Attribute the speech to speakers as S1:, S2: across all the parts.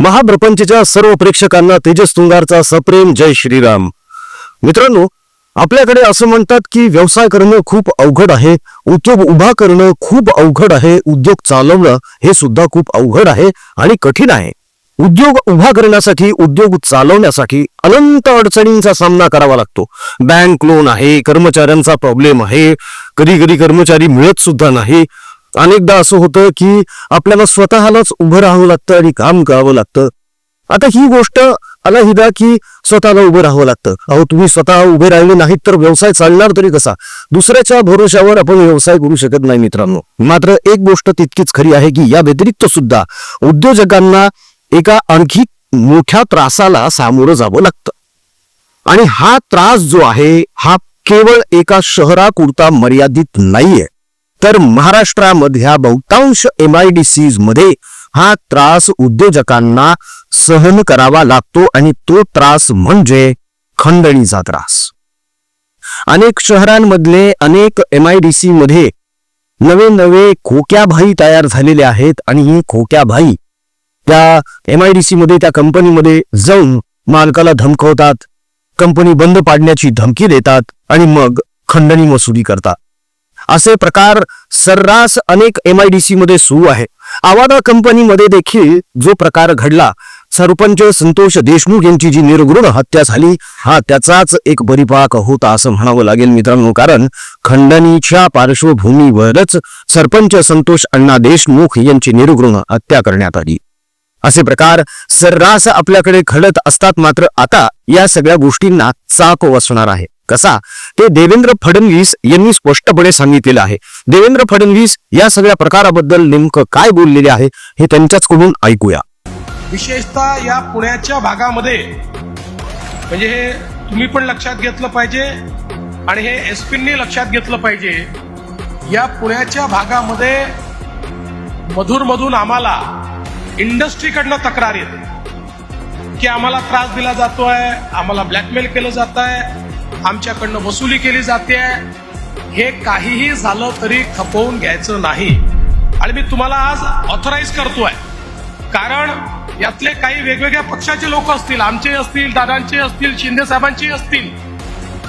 S1: महाप्रपंचच्या सर्व प्रेक्षकांना तेजस तुंगारचा सप्रेम जय श्रीराम. मित्रांनो आपल्याकडे असं म्हणतात की व्यवसाय करणं खूप अवघड आहे उद्योग उभा करणं खूप अवघड आहे उद्योग चालवणं हे सुद्धा खूप अवघड आहे आणि कठीण आहे. उद्योग उभा करण्यासाठी उद्योग चालवण्यासाठी अनंत अडचणींचा सामना करावा लागतो. बँक लोन आहे कर्मचाऱ्यांचा प्रॉब्लेम आहे कधी कधी कर्मचारी मिळत सुद्धा नाही अनेकदा असं होतं की आपल्याला स्वतःलाच उभं राहावं लागतं आणि काम करावं लागतं. आता ही गोष्ट अलहिदा की स्वतःला उभं राहावं लागतं. अहो तुम्ही स्वतः उभे राहिले नाहीत तर व्यवसाय चालणार तरी कसा? दुसऱ्याच्या भरोश्यावर आपण व्यवसाय करू शकत नाही मित्रांनो. मात्र एक गोष्ट तितकीच खरी आहे की या व्यतिरिक्त सुद्धा उद्योजकांना एका आणखी मोठ्या त्रासाला सामोरं जावं लागतं. आणि हा त्रास जो आहे हा केवळ एका शहरापुरता मर्यादित नाहीये. तर महाराष्ट्रामधल्या बहुतांश एम आय डी सीजमध्ये हा त्रास उद्योजकांना सहन करावा लागतो आणि तो त्रास म्हणजे खंडणीचा त्रास. अनेक शहरांमधले अनेक एम आय डी सी मध्ये नवे नवे खोक्या भाई तयार झालेले आहेत आणि ही खोक्या भाई त्या एम आय डी सी मध्ये त्या कंपनीमध्ये जाऊन मालकाला धमकवतात कंपनी बंद पाडण्याची धमकी देतात आणि मग खंडणी वसुली करतात. असे प्रकार सर्रास अनेक एम आय डी सी मध्ये सुरू आहे. आवादा कंपनीमध्ये देखील जो प्रकार घडला सरपंच संतोष देशमुख यांची जी निर्घृण हत्या झाली हा त्याचाच एक परिपाक होता असं म्हणावं लागेल मित्रांनो. कारण खंडणीच्या पार्श्वभूमीवरच सरपंच संतोष अण्णा देशमुख यांची निर्घृण हत्या करण्यात आली. असे प्रकार सर्रास आपल्याकडे घडत असतात मात्र आता या सगळ्या गोष्टींना चाक वसणार आहे. कसा? ते देवेंद्र फडणवीस यांनी स्पष्टपणे सांगितलेलं आहे. देवेंद्र फडणवीस या सगळ्या प्रकाराबद्दल नेमकं काय बोललेले आहे हे त्यांच्याचकडून ऐकूया.
S2: विशेषतः या पुण्याच्या भागामध्ये म्हणजे हे तुम्ही पण लक्षात घेतलं पाहिजे आणि हे एसपींनी लक्षात घेतलं पाहिजे या पुण्याच्या भागामध्ये मधून मधून आम्हाला इंडस्ट्रीकडनं तक्रार येते. की आम्हाला त्रास दिला जातोय आम्हाला ब्लॅकमेल केलं जात आहे आमच्याकडनं वसुली केली जाते. हे काहीही झालं तरी खपवून घ्यायचं नाही. आणि मी तुम्हाला आज ऑथराईज करतोय. कारण यातले काही वेगवेगळ्या पक्षाचे लोक असतील आमचे असतील दादांचे असतील शिंदे साहेबांचे असतील.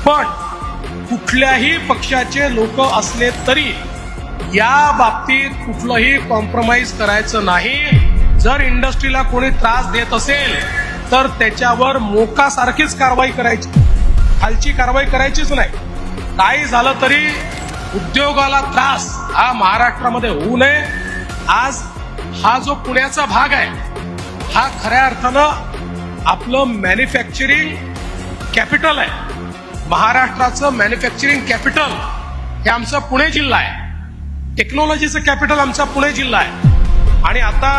S2: पण कुठल्याही पक्षाचे लोक असले तरी या बाबतीत कुठलंही कॉम्प्रोमाइज करायचं नाही. जर इंडस्ट्रीला कोणी त्रास देत असेल तर त्याच्यावर मोकासारखीच कारवाई करायची. खालची कारवाई करायचीच नाही. काही झालं तरी उद्योगाला त्रास हा महाराष्ट्रामध्ये होऊ नये. आज हा जो पुण्याचा भाग आहे हा खऱ्या अर्थानं आपलं मॅन्युफॅक्चरिंग कॅपिटल आहे. महाराष्ट्राचं मॅन्युफॅक्चरिंग कॅपिटल हे आमचा पुणे जिल्हा आहे. टेक्नॉलॉजीचं कॅपिटल आमचा पुणे जिल्हा आहे. आणि आता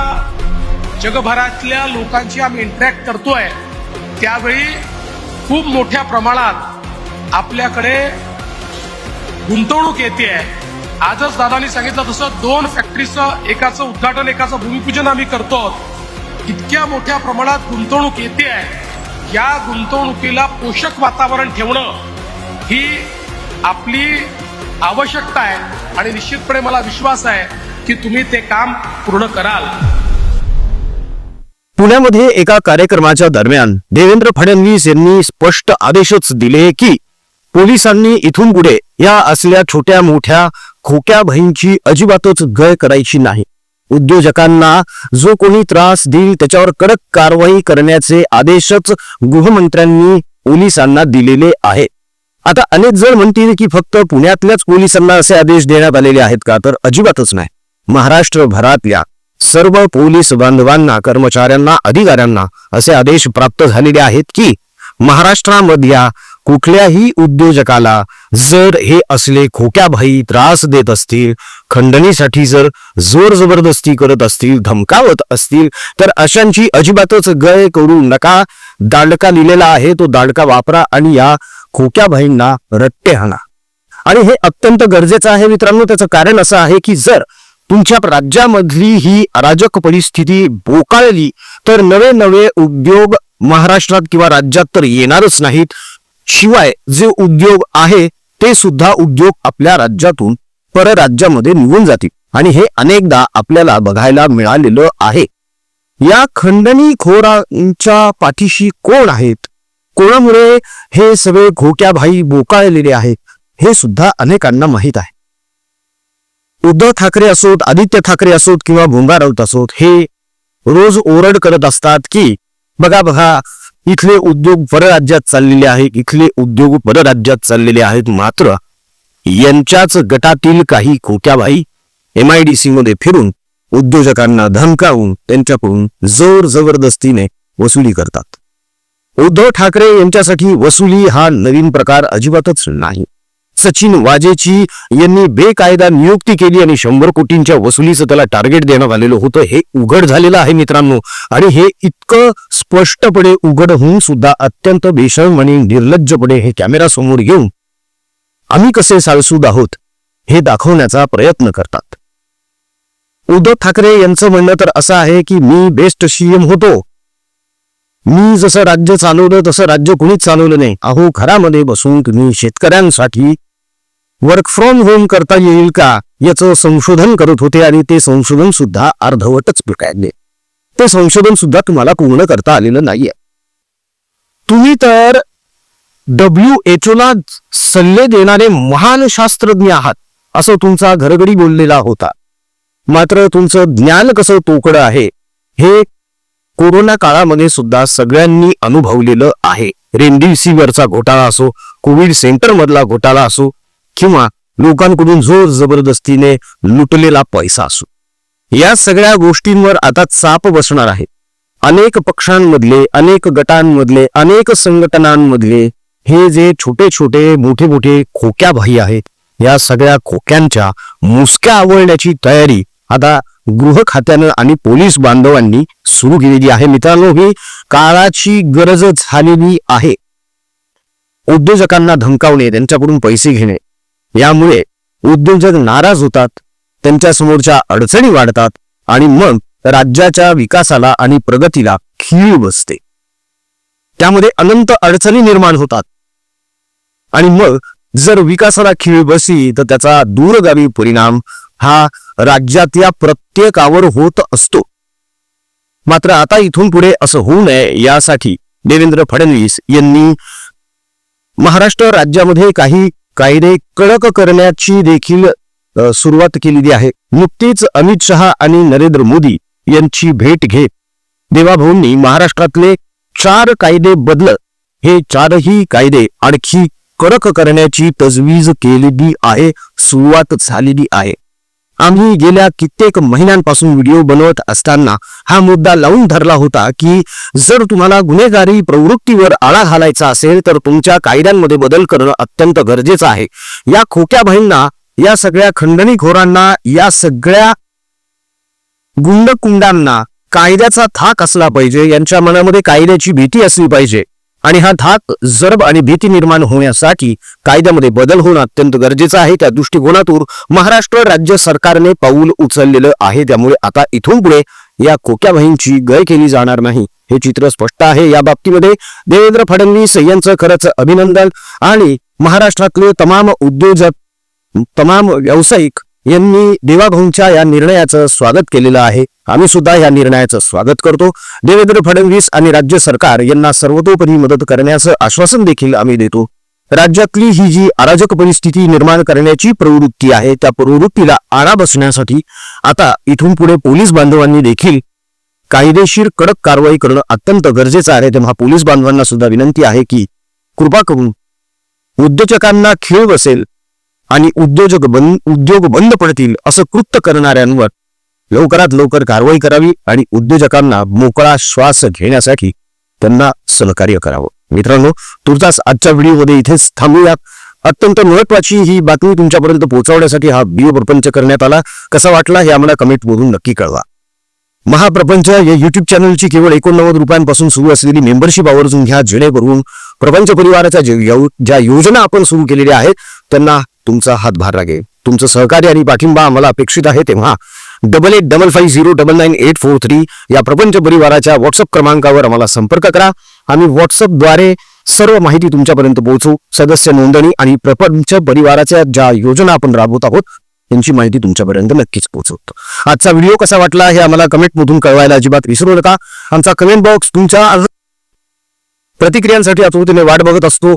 S2: जगभरातल्या लोकांची आम्ही इंटरॅक्ट करतोय. त्यावेळी खूप मोठ्या प्रमाणात आपल्याकडे गुंतवणूक येते आजच दादानी सांगितलं तसं दोन फॅक्टरीचं एकाचं उद्घाटन एकाचं भूमिपूजन आम्ही करतो. इतक्या मोठ्या प्रमाणात गुंतवणूक येते आहे या गुंतवणुकीला पोषक वातावरण ठेवणं ही आपली आवश्यकता आहे. आणि निश्चितपणे मला विश्वास आहे की तुम्ही ते काम पूर्ण कराल.
S1: पुण्यामध्ये एका कार्यक्रमाच्या दरम्यान देवेंद्र फडणवीस यांनी स्पष्ट आदेशच दिले की पोलिसांनी इथून पुढे या असल्या छोट्या मोठ्या खोक्या बहींची अजिबातच गय करायची नाही. उद्योजकांना जो कोणी त्रास देईल त्याच्यावर कडक कारवाई करण्याचे आदेशच गृहमंत्र्यांनी पोलिसांना दिलेले आहेत आता अनेक जण म्हणतील की फक्त पुण्यातल्याच पोलिसांना असे आदेश देण्यात आलेले आहेत का? तर अजिबातच नाही. महाराष्ट्रभरातल्या सर्व पोलीस बांधवांना कर्मचाऱ्यांना अधिकाऱ्यांना असे आदेश प्राप्त झालेले आहेत की महाराष्ट्रामधल्या कुठल्याही उद्योजकाला जर हे असले खोक्याभाई त्रास देत असतील खंडणीसाठी जर जोर जबरदस्ती करत असतील धमकावत असतील तर अशांची अजिबातच गय करू नका. दाडका लिहिलेला आहे तो दाडका वापरा आणि या खोक्याभाईंना रट्टे हाणा. आणि हे अत्यंत गरजेचं आहे मित्रांनो त्याचं कारण असं आहे की जर तुमच्या राज्यामधली ही अराजक परिस्थिती बोकाळली तर नवे नवे उद्योग महाराष्ट्रात किंवा राज्यात तर येणारच नाहीत. शिवाय जे उद्योग आहे ते सुद्धा उद्योग आपल्या राज्यातून परराज्यामध्ये निघून जातील. आणि हे अनेकदा आपल्याला बघायला मिळालेलं आहे. या खंडणी खोरांच्या पाठीशी कोण आहेत? कोणामुळे हे सगळे घोट्या भाई बोकाळलेले आहेत. हे सुद्धा अनेकांना माहीत आहे. उद्धव ठाकरे असोत आदित्य ठाकरे असोत किंवा भोंगा राऊत असोत हे रोज ओरड करत असतात की बघा बघा इथले उद्योग परराज्यात चाललेले आहेत इथले उद्योग परराज्यात चाललेले आहेत मात्र यांच्याच गटातील काही खोक्याबाई एम आय डी सी मध्ये फिरून उद्योजकांना धमकावून त्यांच्याकडून जोर जबरदस्तीने वसुली करतात. उद्धव ठाकरे यांच्यासाठी वसुली हा नवीन प्रकार अजिबातच नाही. सचिन वाजेची यांनी बेकायदा नियुक्ती केली आणि शंभर कोटींच्या वसुलीचं त्याला टार्गेट देण्यात आलेलं होतं. हे उघड झालेलं आहे मित्रांनो. आणि हे इतकं स्पष्टपणे उघड होऊन सुद्धा अत्यंत बेशम आणि निर्लज्जपणे हे कॅमेरा समोर घेऊन आम्ही कसे साळसूद आहोत हे दाखवण्याचा प्रयत्न करतात. उद्धव ठाकरे यांचं म्हणणं तर असं आहे की मी बेस्ट सीएम होतो. मी जसं राज्य चालवलं तसं राज्य कुणीच चालवलं नाही. अहो घरामध्ये बसून तुम्ही शेतकऱ्यांसाठी वर्क फ्रॉम होम करता येईल का? याचं संशोधन करत होते आणि ते संशोधन सुद्धा अर्धवटच पिकायले. ते संशोधन सुद्धा तुम्हाला पूर्ण करता आलेलं नाहीये. तुम्ही तर डब्ल्यू एच ओला सल्ले देणारे महान शास्त्रज्ञ आहात असं तुमचा घरगडी बोललेला होता. मात्र तुमचं ज्ञान कसं तोकडं आहे हे कोरोना काळामध्ये सुद्धा सगळ्यांनी अनुभवलेलं आहे. रेमडेसिव्हिरचा घोटाळा असो कोविड सेंटर मधला घोटाळा असो किंवा लोकांकडून जोर जबरदस्तीने लुटलेला पैसा असो. या सगळ्या गोष्टींवर आता चाप बसणार आहे. अनेक पक्षांमधले अनेक गटांमधले अनेक संघटनांमधले हे जे छोटे छोटे मोठे मोठे खोक्या भाई आहेत या सगळ्या खोक्यांच्या मुसक्या आवळण्याची तयारी आता गृह खात्यानं आणि पोलीस बांधवांनी सुरू केलेली आहे. मित्रांनो ही काळाची गरज झालेली आहे. उद्योजकांना धमकावणे त्यांच्याकडून पैसे घेणे यामुळे उद्योजक नाराज होतात त्यांच्या समोरच्या अडचणी वाढतात आणि मग राज्याच्या विकासाला आणि प्रगतीला खीळ बसते. त्यामध्ये अनंत अडचणी निर्माण होतात. आणि मग जर विकासाला खीळ बसली तर त्याचा दूरगामी परिणाम हा राज्यातल्या प्रत्येकावर होत असतो. मात्र आता इथून पुढे असं होऊ नये यासाठी देवेंद्र फडणवीस यांनी महाराष्ट्र राज्यामध्ये काही कायदे कडक करण्याची देखील सुरुवात केलेली आहे. नुकतीच अमित शहा आणि नरेंद्र मोदी यांची भेट घेत देवाभाऊंनी महाराष्ट्रातले चार कायदे बदल हे चारही कायदे आणखी कडक करण्याची तजवीज केलेली आहे सुरुवात झालेली आहे. आम्ही गेल्या कित्येक महिन्यांपासून व्हिडिओ बनवत असताना हा मुद्दा लावून धरला होता की जर तुम्हाला गुन्हेगारी प्रवृत्तीवर आळा घालायचा असेल तर तुमच्या कायद्यांमध्ये बदल करणं अत्यंत गरजेचं आहे. या खोक्या बहिणींना या सगळ्या खंडणीखोरांना या सगळ्या गुंडकुंडांना कायद्याचा थाक असला पाहिजे यांच्या मनामध्ये कायद्याची भीती असली पाहिजे. आणि हा धाक जरब आणि भीती निर्माण होण्यासाठी कायद्यामध्ये बदल होणं अत्यंत गरजेचं आहे. त्या दृष्टिकोनातून महाराष्ट्र राज्य सरकारने पाऊल उचललेलं आहे. त्यामुळे आता इथून पुढे या कोक्याबाईंची बहींची गय केली जाणार नाही. हे चित्र स्पष्ट आहे. या बाबतीमध्ये देवेंद्र फडणवीस यांचं खरंच अभिनंदन आणि महाराष्ट्रातले तमाम उद्योजक तमाम व्यावसायिक यांनी देवाभाऊंच्या या निर्णयाचं स्वागत केलेलं आहे. आम्ही सुद्धा या निर्णयाचं स्वागत करतो. देवेंद्र फडणवीस आणि राज्य सरकार यांना सर्वतोपरी मदत करण्याचं आश्वासन देखील आम्ही देतो. राज्यातली ही जी अराजक परिस्थिती निर्माण करण्याची प्रवृत्ती आहे त्या प्रवृत्तीला आळा बसण्यासाठी आता इथून पुढे पोलीस बांधवांनी देखील कायदेशीर कडक कारवाई करणं अत्यंत गरजेचं आहे. तेव्हा पोलीस बांधवांना सुद्धा विनंती आहे की कृपा करून उद्योजकांना खेळ बसेल आणि उद्योजक बंद उद्योग बंद पडतील असं कृत्य करणाऱ्यांवर लवकरात लवकर कारवाई करावी आणि उद्योजकांना मोकळा श्वास घेण्यासाठी त्यांना सहकार्य करावं. मित्रांनो तुर्तास आजच्या व्हिडिओमध्ये इथेच थांबूयात. अत्यंत महत्वाची ही बातमी तुमच्यापर्यंत पोहोचवण्यासाठी हा व्हिडिओ प्रपंच करण्यात आला. कसा वाटला हे आम्हाला कमेंट मधून नक्की कळवा. महाप्रपंच या युट्यूब चॅनलची केवळ एकोणनव्वद रुपयांपासून सुरू असलेली मेंबरशिप आवर्जून घ्या. जेणेकरून प्रपंच परिवाराच्या ज्या योजना आपण सुरू केलेल्या आहेत त्यांना तुमचा हातभार लागेल तुमचं सहकार्य आणि पाठिंबा आम्हाला अपेक्षित आहे तेव्हा double eight double five zero double nine eight four three या प्रपंच परिवाराच्या व्हॉट्सअप क्रमांकावर आम्हाला संपर्क करा. आम्ही व्हॉट्सअपद्वारे सर्व माहिती तुमच्यापर्यंत पोहोचू सदस्य नोंदणी आणि प्रपंच परिवाराच्या ज्या योजना आपण राबवत आहोत यांची माहिती तुमच्यापर्यंत नक्कीच पोहोचवतो. आजचा व्हिडिओ कसा वाटला हे आम्हाला कमेंटमधून कळवायला अजिबात विसरू नका. आमचा कमेंट बॉक्स तुमच्या प्रतिक्रियांसाठी आतुरतेने वाट बघत असतो.